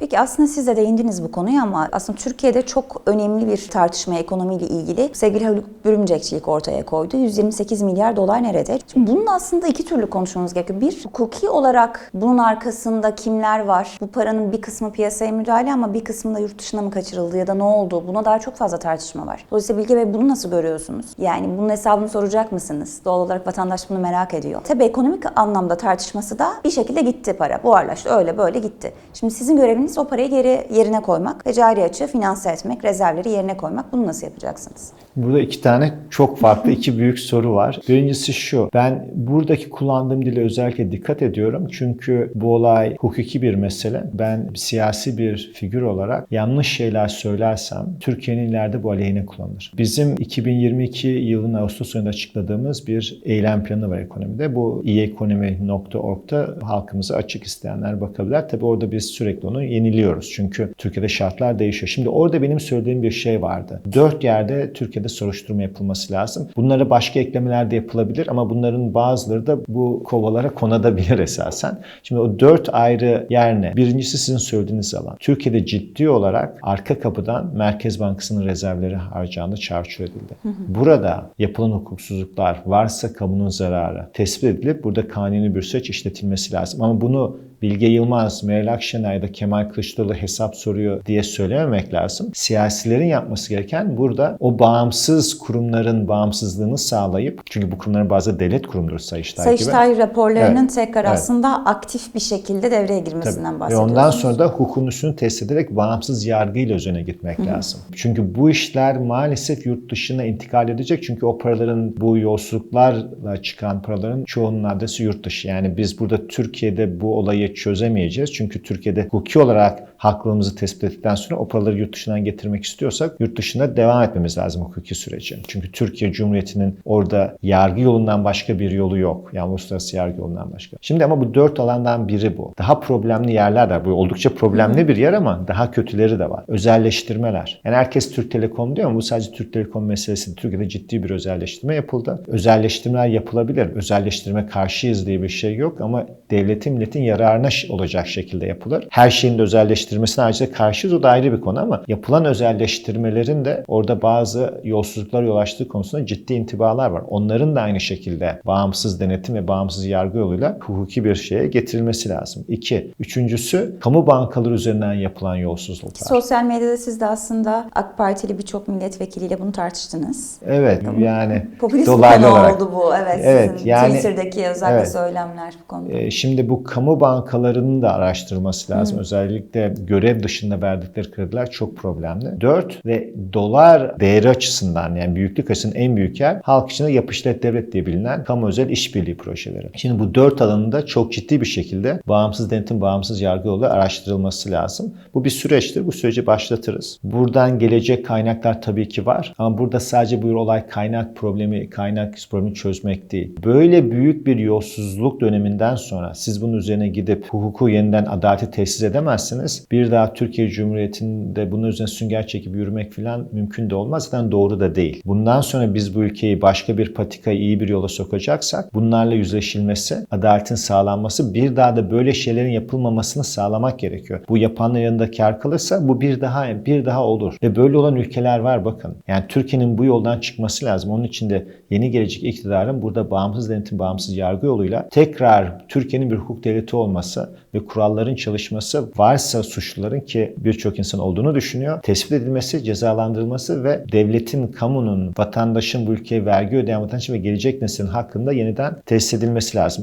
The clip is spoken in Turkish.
Peki aslında siz de değindiniz bu konuya ama aslında Türkiye'de çok önemli bir tartışma ekonomiyle ilgili sevgili Haluk Bürümcekçi ilk ortaya koydu. 128 milyar dolar nerede? Şimdi bunun aslında iki türlü konuşmamız gerekiyor. Bir, hukuki olarak bunun arkasında kimler var? Bu paranın bir kısmı piyasaya müdahale ama bir kısmı da yurt dışına mı kaçırıldı ya da ne oldu? Buna dair çok fazla tartışma var. Dolayısıyla Bilge Bey bunu nasıl görüyorsunuz? Yani bunun hesabını soracak mısınız? Doğal olarak vatandaş bunu merak ediyor. Tabii ekonomik anlamda tartışması da bir şekilde gitti para. Buharlaştı öyle böyle gitti. Şimdi sizin göreviniz o parayı geri yerine koymak ve cari açığı finanse etmek, rezervleri yerine koymak. Bunu nasıl yapacaksınız? Burada iki tane çok farklı iki büyük soru var. Birincisi şu. Ben buradaki kullandığım dile özellikle dikkat ediyorum. Çünkü bu olay hukuki bir mesele. Ben siyasi bir figür olarak yanlış şeyler söylersem Türkiye'nin ileride bu aleyhine kullanılır. Bizim 2022 yılının Ağustos ayında açıkladığımız bir eylem planı var ekonomide. Bu iyekonomi.org'da halkımıza açık isteyenler bakabilir. Tabii orada biz sürekli onu yeniliyoruz. Çünkü Türkiye'de şartlar değişiyor. Şimdi orada benim söylediğim bir şey vardı. Dört yerde Türkiye'de soruşturma yapılması lazım. Bunlara başka eklemeler de yapılabilir ama bunların bazıları da bu kovalara konabilir esasen. Şimdi o dört ayrı yer ne? Birincisi sizin söylediğiniz alan. Türkiye'de ciddi olarak arka kapıdan Merkez Bankası'nın rezervleri harcandı, çarçur edildi. Burada yapılan hukuksuzluklar varsa kamunun zararı tespit edilip burada kanuni bir süreç işletilmesi lazım. Ama bunu Bilge Yılmaz, Meral Akşener ya da Kemal Kılıçdaroğlu hesap soruyor diye söylememek lazım. Siyasilerin yapması gereken burada o bağımsız kurumların bağımsızlığını sağlayıp çünkü bu kurumların bazı devlet kurumları Sayıştay, gibi. Sayıştay raporlarının Evet, tekrar evet. aslında aktif bir şekilde devreye girmesinden Tabii. Ve bahsediyorsunuz. ondan sonra da hukukun üstünü test ederek bağımsız yargıyla üzerine gitmek lazım. Çünkü bu işler maalesef yurt dışına intikal edecek. Çünkü o paraların bu yolsuzluklarla çıkan paraların çoğunun adresi yurt dışı. Yani biz burada Türkiye'de bu olayı çözemeyeceğiz. Çünkü Türkiye'de hukuki olarak haklılığımızı tespit ettikten sonra o paraları yurt dışından getirmek istiyorsak yurt dışında devam etmemiz lazım hukuki süreci. Çünkü Türkiye Cumhuriyeti'nin orada yargı yolundan başka bir yolu yok. Yani uluslararası yargı yolundan başka. Şimdi ama bu dört alandan biri bu. Daha problemli yerler de var. Bu oldukça problemli bir yer ama daha kötüleri de var. Özelleştirmeler. Yani herkes Türk Telekom diyor ama bu sadece Türk Telekom meselesi. Türkiye'de ciddi bir özelleştirme yapıldı. Özelleştirmeler yapılabilir. Özelleştirme karşıyız diye bir şey yok ama devletin milletin yararına ş- olacak şekilde yapılır. Her şeyin de özelleştirmesine ayrıca karşıyız o da ayrı bir konu ama yapılan özelleştirmelerin de orada bazı yolsuzluklar yol açtığı konusunda ciddi intibalar var. Onların da aynı şekilde bağımsız denetim ve bağımsız yargı yoluyla hukuki bir şeye getirilmesi lazım. İki. Üçüncüsü kamu bankaları üzerinden yapılan yolsuzluklar. Sosyal medyada siz de aslında AK Partili birçok milletvekiliyle bunu tartıştınız. Evet yani Popülist dolaylı olarak. oldu bu. Evet, Evet, sizin yani- Twitter'daki özellikle evet. söylemler bu konuda. Ee, Şimdi bu kamu bankalarının da araştırılması lazım. Özellikle görev dışında verdikleri krediler çok problemli. 4 ve dolar değeri açısından yani büyüklük açısından en büyük yer halk içinde yapışlet devlet diye bilinen kamu özel işbirliği projeleri. Şimdi bu dört alanında çok ciddi bir şekilde bağımsız denetim, bağımsız yargı yolu araştırılması lazım. Bu bir süreçtir. Bu süreci başlatırız. Buradan gelecek kaynaklar tabii ki var. Ama burada sadece bu olay kaynak problemi, kaynak problemi çözmek değil. Böyle büyük bir yolsuzluk döneminden sonra siz bunun üzerine gidip hukuku yeniden adaleti tesis edemezsiniz. Bir daha Türkiye Cumhuriyeti'nde bunun üzerine sünger çekip yürümek falan mümkün de olmaz. Zaten doğru da değil. Bundan sonra biz bu ülkeyi başka bir patikaya iyi bir yola sokacaksak bunlarla yüzleşilmesi, adaletin sağlanması, bir daha da böyle şeylerin yapılmamasını sağlamak gerekiyor. Bu yapanların yanında kar kalırsa bu bir daha bir daha olur. Ve böyle olan ülkeler var bakın. Yani Türkiye'nin bu yoldan çıkması lazım. Onun için de yeni gelecek iktidarın burada bağımsız denetim, bağımsız yargı yoluyla tekrar Türkiye'nin bir hukuk devleti olması ve kuralların çalışması varsa suçluların ki birçok insan olduğunu düşünüyor. Tespit edilmesi, cezalandırılması ve devletin, kamunun, vatandaşın bu ülkeye vergi ödeyen vatandaşın ve gelecek neslin hakkında yeniden tesis edilmesi lazım.